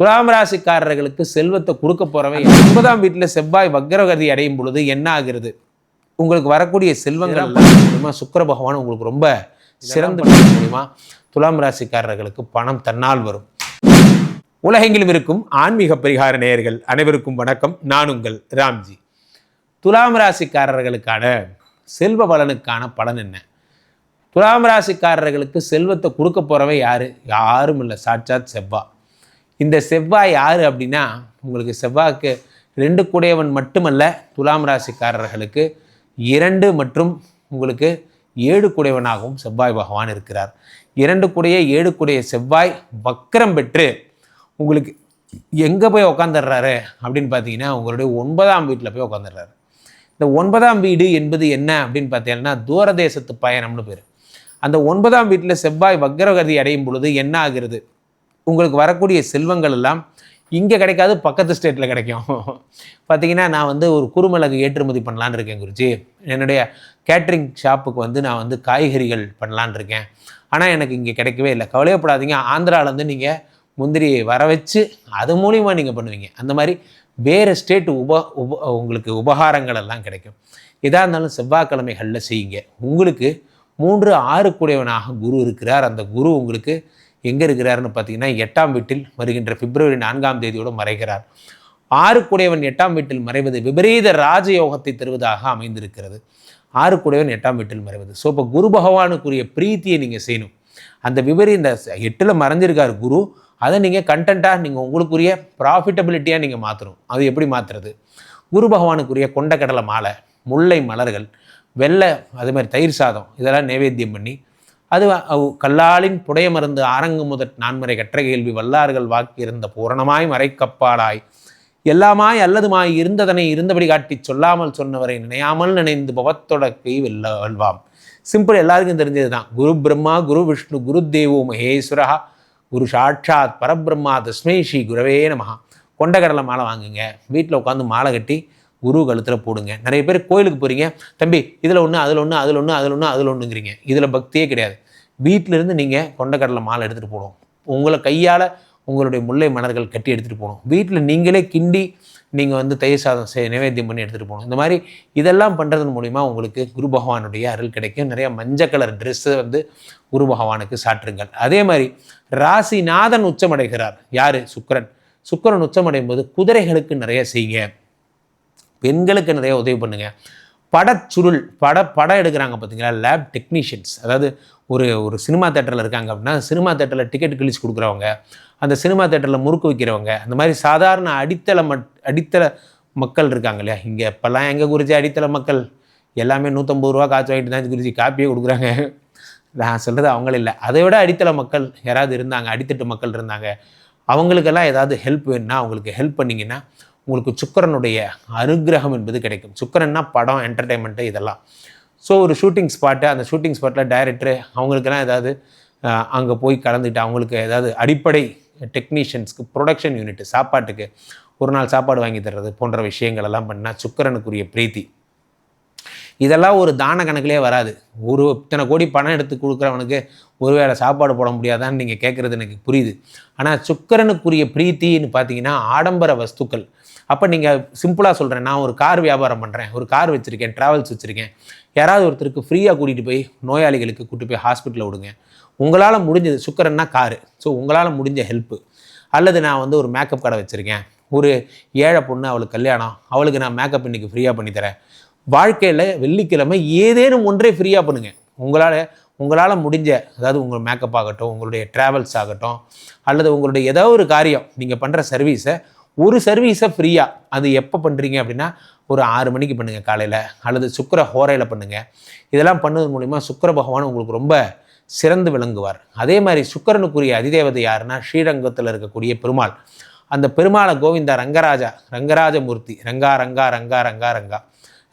துலாம் ராசிக்காரர்களுக்கு செல்வத்தை கொடுக்க போறவன் ஒன்பதாம் வீட்டில் செவ்வாய் வக்ரகதி அடையும் பொழுது என்ன ஆகிறது? உங்களுக்கு வரக்கூடிய செல்வங்கள் மூலியமா சுக்கிர பகவான் உங்களுக்கு ரொம்ப சிறந்து மூலியமா துலாம் ராசிக்காரர்களுக்கு பணம் தன்னால் வரும். உலகெங்கிலும் இருக்கும் ஆன்மீக பரிகார நேயர்கள் அனைவருக்கும் வணக்கம். நான் உங்கள் ராம்ஜி. துலாம் ராசிக்காரர்களுக்கான செல்வ பலனுக்கான பலன் என்ன? துலாம் ராசிக்காரர்களுக்கு செல்வத்தை கொடுக்க போறவன் யாரு? யாரும் இல்லை. சாட்சாத் செவ்வா. இந்த செவ்வாய் யார் அப்படின்னா உங்களுக்கு செவ்வாய்க்கு ரெண்டு கூடையவன் மட்டுமல்ல துலாம் ராசிக்காரர்களுக்கு இரண்டு மற்றும் உங்களுக்கு ஏழு கூடையவனாகவும் செவ்வாய் பகவான் இருக்கிறார். இரண்டு கூடைய ஏழு கூடைய செவ்வாய் வக்கரம் பெற்று உங்களுக்கு எங்கே போய் உக்காந்துடுறாரு அப்படின்னு பார்த்தீங்கன்னா உங்களுடைய ஒன்பதாம் வீட்டில் போய் உட்காந்துடுறாரு இந்த ஒன்பதாம் வீடு என்பது என்ன அப்படின்னு பார்த்தீங்கன்னா தூரதேசத்து பயணம்னு பேர். அந்த ஒன்பதாம் வீட்டில் செவ்வாய் வக்ரகதி அடையும் பொழுது என்ன ஆகிறது? உங்களுக்கு வரக்கூடிய செல்வங்கள் எல்லாம் இங்கே கிடைக்காது பக்கத்து ஸ்டேட்டில் கிடைக்கும். பார்த்தீங்கன்னா நான் வந்து ஒரு குறுமிளகு ஏற்றுமதி பண்ணலான்னு இருக்கேன் குருஜி. என்னுடைய கேட்ரிங் ஷாப்புக்கு வந்து நான் வந்து காய்கறிகள் பண்ணலான்னு இருக்கேன். ஆனால் எனக்கு இங்கே கிடைக்கவே இல்லை. கவலையப்படாதீங்க. ஆந்திராவிலேருந்து நீங்கள் முந்திரியை வர வச்சு அது மூலிமா நீங்கள் பண்ணுவீங்க. அந்த மாதிரி வேறு ஸ்டேட் உப உப உங்களுக்கு உபகாரங்கள் எல்லாம் கிடைக்கும். எதாக இருந்தாலும் செவ்வாய்க்கிழமைகளில் செய்யுங்க. உங்களுக்கு மூன்று ஆறு கூடையவனாக குரு இருக்கிறார். அந்த குரு உங்களுக்கு எங்கே இருக்கிறாருன்னு பார்த்தீங்கன்னா எட்டாம் வீட்டில் வருகின்ற பிப்ரவரி நான்காம் தேதியோடு மறைகிறார். ஆறு எட்டாம் வீட்டில் மறைவது விபரீத ராஜயோகத்தை தருவதாக அமைந்திருக்கிறது. ஆறு எட்டாம் வீட்டில் மறைவது. ஸோ இப்போ குரு பகவானுக்குரிய பிரீத்தியை நீங்கள் செய்யணும். அந்த விபரீ இந்த எட்டில் மறைஞ்சிருக்கார் குரு அதை நீங்கள் கண்டென்ட்டாக நீங்கள் உங்களுக்குரிய ப்ராஃபிட்டபிலிட்டியாக நீங்கள் மாற்றணும் அது எப்படி மாற்றுறது குரு பகவானுக்குரிய கொண்டக்கடலை மாலை முல்லை மலர்கள் வெள்ளை அதுமாதிரி தயிர் சாதம் இதெல்லாம் நைவேத்தியம் பண்ணி அது கல்லாலின் புடைய மருந்து ஆரங்கு முதற் நான்மறை கற்ற கேள்வி வல்லார்கள் வாக்கியிருந்த பூரணமாய் மறைக்கப்பாடாய். எல்லாமாய் அல்லதுமாய் இருந்ததனை இருந்தபடி காட்டி சொல்லாமல் சொன்னவரை நினையாமல் நினைந்து பவத்தொடக்கை கை வெல்ல வெல்வாம் சிம்பிள் எல்லாருக்கும் தெரிஞ்சது தான் குரு பிரம்மா குரு விஷ்ணு குரு தேவோ மகேஸ்வரா குரு சாட்சாத் பரபிரம்மா தஸ்மை ஸ்ரீ குரவே நமகா கொண்டக்கடலை மாலை வாங்குங்க. வீட்டில் உட்காந்து மாலை கட்டி குரு கழுத்தில் போடுங்க. நிறைய பேர் கோயிலுக்கு போகிறீங்க தம்பி இதில் ஒன்று அதில் ஒன்று அதில் ஒன்று அதில் ஒன்று அதில் ஒன்றுங்கிறீங்க இதில் பக்தியே கிடையாது. வீட்டிலேருந்து நீங்கள் கொண்டக்கடலை மாலை எடுத்துகிட்டு போகணும். உங்களை கையால் உங்களுடைய முல்லை மலர்கள் கட்டி எடுத்துகிட்டு போகணும். வீட்டில் நீங்களே கிண்டி நீங்கள் வந்து தயிர் சாதம் செய் நிவேத்தியம் பண்ணி எடுத்துகிட்டு போகணும். இந்த மாதிரி இதெல்லாம் பண்ணுறதன் மூலிமா உங்களுக்கு குரு பகவானுடைய அருள் கிடைக்கும். நிறைய மஞ்சள் கலர் ட்ரெஸ்ஸை வந்து குரு பகவானுக்கு சாற்றுங்கள். அதே மாதிரி ராசிநாதன் உச்சமடைகிறார். யார்? சுக்கரன். சுக்கரன் உச்சமடையும் போது குதிரைகளுக்கு நிறைய செய்யுங்க. பெண்களுக்கு நிறைய உதவி பண்ணுங்க. படச்சுருள் பட படம் எடுக்கிறாங்க பார்த்தீங்களா லேப் டெக்னீஷியன்ஸ் அதாவது ஒரு ஒரு சினிமா தேட்டரில் இருக்காங்க அப்படின்னா சினிமா தேட்டரில் டிக்கெட் கிழிச்சு கொடுக்குறவங்க அந்த சினிமா தேட்டரில் முறுக்கு வைக்கிறவங்க அந்த மாதிரி சாதாரண அடித்தள மட் அடித்தள மக்கள் இருக்காங்க இல்லையா? இங்கே இப்போல்லாம் எங்கே குருஜி அடித்தள மக்கள்? எல்லாமே நூற்றம்பது ரூபா காய்ச்சி வாங்கிட்டு தான் குருஜி காப்பியே கொடுக்குறாங்க. நான் சொல்கிறது அவங்கள இல்லை. அதை விட அடித்தள மக்கள் யாராவது இருந்தாங்க அடித்தட்டு மக்கள் இருந்தாங்க அவங்களுக்கெல்லாம் ஏதாவது ஹெல்ப் வேணும்னா அவங்களுக்கு ஹெல்ப் பண்ணிங்கன்னா உங்களுக்கு சுக்கரனுடைய அனுகிரகம் என்பது கிடைக்கும். சுக்கரன்னா படம் என்டர்டைன்மெண்ட்டு இதெல்லாம். ஸோ ஒரு ஷூட்டிங் ஸ்பாட்டு அந்த ஷூட்டிங் ஸ்பாட்டில் டைரக்டரு அவங்களுக்கெல்லாம் ஏதாவது அங்கே போய் கலந்துட்டு அவங்களுக்கு ஏதாவது அடிப்படை டெக்னீஷியன்ஸ்க்கு ப்ரொடக்ஷன் யூனிட் சாப்பாட்டுக்கு ஒரு நாள் சாப்பாடு வாங்கி தர்றது போன்ற விஷயங்கள் எல்லாம் பண்ணால் சுக்கரனுக்குரிய பிரீத்தி. இதெல்லாம் ஒரு தான கணக்கிலே வராது. ஒரு இத்தனை கோடி பணம் எடுத்து கொடுக்குறவனுக்கு ஒருவேளை சாப்பாடு போட முடியாதான்னு நீங்கள் கேட்குறது எனக்கு புரியுது. ஆனால் சுக்கரனுக்குரிய பிரீத்தின்னு பார்த்தீங்கன்னா ஆடம்பர வஸ்துக்கள். அப்போ நீங்கள் சிம்பிளாக சொல்கிறேன் நான் ஒரு கார் வியாபாரம் பண்ணுறேன் ஒரு கார் வச்சுருக்கேன் ட்ராவல்ஸ் வச்சுருக்கேன். யாராவது ஒருத்தருக்கு ஃப்ரீயாக கூட்டிகிட்டு போய் நோயாளிகளுக்கு கூட்டிட்டு போய் ஹாஸ்பிட்டலில் விடுங்க. உங்களால் முடிஞ்சது சுக்கரன்னா காரு. ஸோ உங்களால் முடிஞ்ச ஹெல்ப்பு அல்லது நான் வந்து ஒரு மேக்கப் கடை வச்சுருக்கேன். ஒரு ஏழை பொண்ணு அவளுக்கு கல்யாணம். அவளுக்கு நான் மேக்கப் இன்னைக்கு ஃப்ரீயாக பண்ணித்தரேன் வாழ்க்கையில் வெள்ளிக்கிழமை ஏதேனும் ஒன்றே ஃப்ரீயாக பண்ணுங்கள் உங்களால் உங்களால் முடிஞ்ச அதாவது உங்கள் மேக்கப் ஆகட்டும் உங்களுடைய ட்ராவல்ஸ் ஆகட்டும் அல்லது உங்களுடைய ஏதோ ஒரு காரியம் நீங்கள் பண்ணுற சர்வீஸை ஒரு சர்வீஸை ஃப்ரீயாக அது எப்போ பண்ணுறீங்க அப்படின்னா ஒரு ஆறு மணிக்கு பண்ணுங்கள் காலையில் அல்லது சுக்கர ஹோரையில் பண்ணுங்கள் இதெல்லாம் பண்ணது மூலிமா சுக்கர பகவான் உங்களுக்கு ரொம்ப சிறந்து விளங்குவார். அதே மாதிரி சுக்கரனுக்குரிய அதிதேவதை யாருன்னா ஸ்ரீரங்கத்தில் இருக்கக்கூடிய பெருமாள். அந்த பெருமாளை கோவிந்தா ரங்கராஜா ரங்கராஜமூர்த்தி ரங்கா ரங்கா ரங்கா ரங்கா ரங்கா.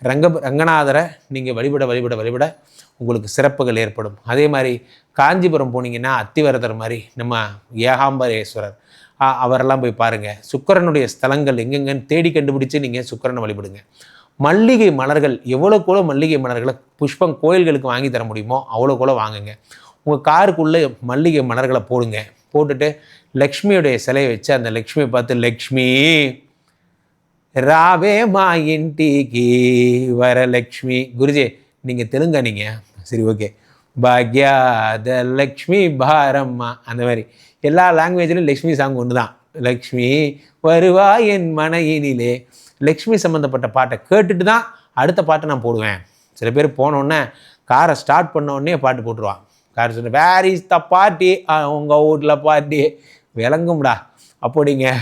ரங்க ரங்கநாதரை நீங்கள் வழிபட வழிபட வழிபட உங்களுக்கு சிறப்புகள் ஏற்படும். அதே மாதிரி காஞ்சிபுரம் போனீங்கன்னா அத்திவரதர் மாதிரி நம்ம ஏகாம்பரேஸ்வரர். ஆ, அவரெல்லாம் போய் பாருங்கள் சுக்கிரனுடைய ஸ்தலங்கள் எங்கெங்கன்னு தேடி கண்டுபிடிச்சு நீங்கள் சுக்கிரனை வழிபடுங்க. மல்லிகை மலர்கள் எவ்வளோக்குள்ள மல்லிகை மலர்களை புஷ்பம் கோயில்களுக்கு வாங்கி தர முடியுமோ அவ்வளோக்குள்ள வாங்குங்க. உங்கள் காருக்குள்ளே மல்லிகை மலர்களை போடுங்க. போட்டுட்டு லக்ஷ்மியுடைய சிலையை வச்சு அந்த லக்ஷ்மியை பார்த்து லக்ஷ்மி ராவே మా ఇంటికి వరలక్ష్మి గురుజీ நீங்கள் தெலுங்கா நீங்கள் சரி ஓகே பாக்யாத லக்ஷ்மி பாரம்மா அந்த மாதிரி எல்லா லாங்குவேஜ்லையும் லக்ஷ்மி சாங் ஒன்று தான் லக்ஷ்மி வருவா என் மனையினிலே லக்ஷ்மி சம்மந்தப்பட்ட பாட்டை கேட்டுட்டு தான் அடுத்த பாட்டை நான் போடுவேன் சில பேர் போனோடனே காரை ஸ்டார்ட் பண்ண உடனே பாட்டு போட்டுருவான் கார் சொன்ன வேர் இஸ் த பார்ட்டி உங்கள் வீட்டில் பார்ட்டி விளங்கும்டா அப்போ நீங்கள்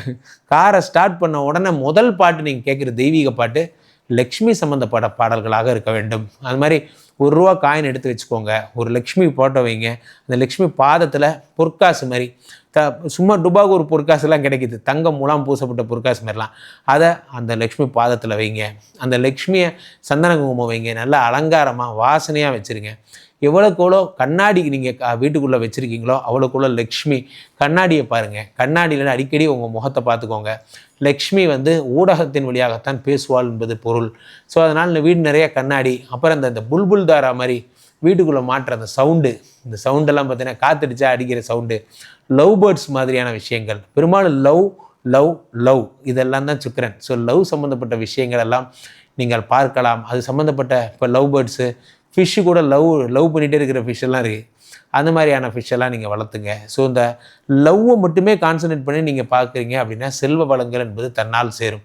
காரை ஸ்டார்ட் பண்ண உடனே முதல் பாட்டு நீங்கள் கேட்குற தெய்வீக பாட்டு லக்ஷ்மி சம்மந்தப்பட்ட பாடல்களாக இருக்க வேண்டும். அது மாதிரி ஒரு ரூபா காயின் எடுத்து வச்சுக்கோங்க. ஒரு லக்ஷ்மி போட்டோ வைங்க. அந்த லக்ஷ்மி பாதத்தில் பொற்காசு மாதிரி த சும்மா டுபாக்கு ஒரு பொற்காசுலாம் கிடைக்குது. தங்கம் மூலம் பூசப்பட்ட பொற்காசு மாதிரிலாம். அதை அந்த லக்ஷ்மி பாதத்தில் வைங்க. அந்த லக்ஷ்மியை சந்தன குங்குமம் வைங்க. நல்லா அலங்காரமாக வாசனையாக வச்சுருங்க. எவ்வளோக்கு எவ்வளோ நீங்கள் வீட்டுக்குள்ளே வச்சுருக்கீங்களோ அவ்வளோக்குள்ள லக்ஷ்மி கண்ணாடியை பாருங்கள் கண்ணாடியில் அடிக்கடி உங்கள் முகத்தை பார்த்துக்கோங்க. லக்ஷ்மி வந்து ஊடகத்தின் வழியாகத்தான் பேசுவாள் என்பது பொருள். ஸோ அதனால் இந்த வீடு நிறைய கண்ணாடி அப்புறம் இந்த இந்த புல்புல் தாரா மாதிரி வீட்டுக்குள்ளே மாட்டுற அந்த சவுண்டு இந்த சவுண்டெல்லாம் பார்த்தீங்கன்னா காத்தடிச்சா அடிக்கிற சவுண்டு லவ் பேர்ட்ஸ் மாதிரியான விஷயங்கள். பெரும்பாலும் லவ் லவ் லவ் இதெல்லாம் தான் சுக்கரன். ஸோ லவ் சம்மந்தப்பட்ட விஷயங்கள் எல்லாம் நீங்கள் பார்க்கலாம். அது சம்மந்தப்பட்ட இப்போ லவ் பேர்ட்ஸு ஃபிஷ்ஷு கூட லவ் லவ் பண்ணிகிட்டே இருக்கிற ஃபிஷ்ஷெல்லாம் இருக்குது அந்த மாதிரியான ஃபிஷ்ஷெல்லாம் நீங்கள் வளர்த்துங்க. ஸோ இந்த லவ்வை மட்டுமே கான்சன்ட்ரேட் பண்ணி நீங்கள் பார்க்குறீங்க அப்படின்னா செல்வ வளங்கள் என்பது தன்னால் சேரும்.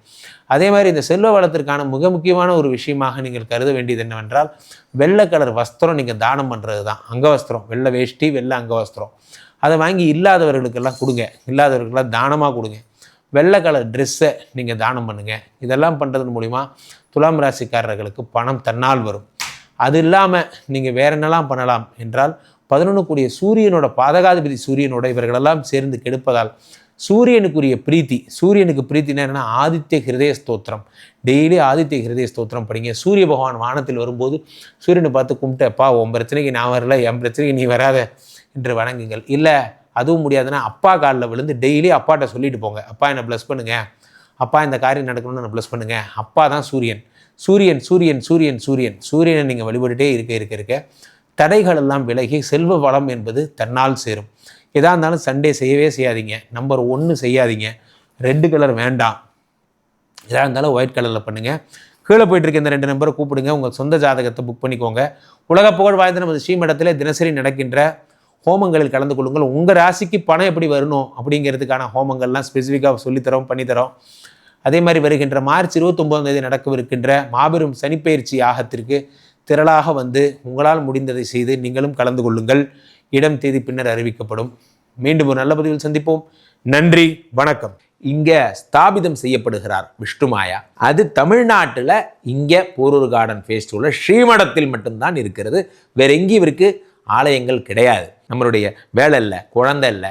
அதே மாதிரி இந்த செல்வ வளத்திற்கான மிக முக்கியமான ஒரு விஷயமாக நீங்கள் கருத வேண்டியது என்னவென்றால் வெள்ளை கலர் வஸ்திரம் நீங்கள் தானம் பண்ணுறது தான் அங்கவஸ்திரம் வெள்ளை வேஷ்டி வெள்ளை அங்கவஸ்திரம். அதை வாங்கி இல்லாதவர்களுக்கெல்லாம் கொடுங்க. இல்லாதவர்களுக்கெல்லாம் தானமாக கொடுங்க. வெள்ளை கலர் ட்ரெஸ்ஸை நீங்கள் தானம் பண்ணுங்கள் இதெல்லாம் பண்ணுறது மூலிமா துலாம் ராசிக்காரர்களுக்கு பணம் தன்னால் வரும். அது இல்லாமல் நீங்கள் வேற என்னெல்லாம் பண்ணலாம் என்றால் பதினொன்று கூடிய சூரியனோட பாதகாதிபதி சூரியனோட இவர்களெல்லாம் சேர்ந்து கெடுப்பதால் சூரியனுக்குரிய பிரீத்தி சூரியனுக்கு பிரீத்தினா என்னென்னா ஆதித்ய ஹிருதய ஸ்தோத்திரம். டெய்லி ஆதித்ய ஹிருதய ஸ்தோத்திரம் படிங்க. சூரிய பகவான் வானத்தில் வரும்போது சூரியனை பார்த்து கும்பிட்டப்பா உன் பிரச்சனைக்கு நான் வரல என் பிரச்சனைக்கு நீ வராத என்று வணங்குங்கள். இல்லை அதுவும் முடியாதுன்னா அப்பா காலில் விழுந்து டெய்லி அப்பாட்ட சொல்லிட்டு போங்க. அப்பா என்னை ப்ளஸ் பண்ணுங்கள் அப்பா இந்த காரியம் நடக்கணும்னு நான் ப்ளஸ் பண்ணுங்கள் அப்பா தான் சூரியன். சூரியன் சூரியன் சூரியன் சூரியன். சூரியனை நீங்கள் வழிபட்டுட்டே இருக்க இருக்க இருக்க தடைகள் எல்லாம் விலகி செல்வ வளம் என்பது தன்னால் சேரும். எதா இருந்தாலும் சண்டே செய்யவே செய்யாதீங்க. நம்பர் ஒன்று செய்யாதீங்க. ரெட்டு கலர் வேண்டாம். எதாக இருந்தாலும் ஒயிட் கலரில் பண்ணுங்கள் கீழே போயிட்டுருக்க இந்த ரெண்டு நம்பரை கூப்பிடுங்க. உங்கள் சொந்த ஜாதகத்தை புக் பண்ணிக்கோங்க. உலக புகழ் வாய்ந்த நமது ஸ்ரீமடத்தில் தினசரி நடக்கின்ற ஹோமங்களில் கலந்து கொள்ளுங்கள். உங்கள் ராசிக்கு பணம் எப்படி வரணும் அப்படிங்கிறதுக்கான ஹோமங்கள்லாம் ஸ்பெசிஃபிக்காக சொல்லித்தரோம் பண்ணித்தரோம். அதே மாதிரி வருகின்ற மார்ச் இருபத்தொம்போதாம் தேதி நடக்கவிருக்கின்ற மாபெரும் சனிப்பெயர்ச்சி யாகத்திற்கு திரளாக வந்து உங்களால் முடிந்ததை செய்து நீங்களும் கலந்து கொள்ளுங்கள். இடம் தேதி பின்னர் அறிவிக்கப்படும். மீண்டும் ஒரு நல்ல பதிவில் சந்திப்போம். நன்றி வணக்கம். இங்க ஸ்தாபிதம் செய்யப்படுகிறார் விஷ்ணுமாயா அது தமிழ்நாட்டில் இங்க போரூர் கார்டன் ஃபேஸ்டிவலில் ஸ்ரீமடத்தில் மட்டும்தான் இருக்கிறது. வேற எங்கேயும் இவருக்கு ஆலயங்கள் கிடையாது. நம்மளுடைய வேலை இல்லை குழந்தை இல்லை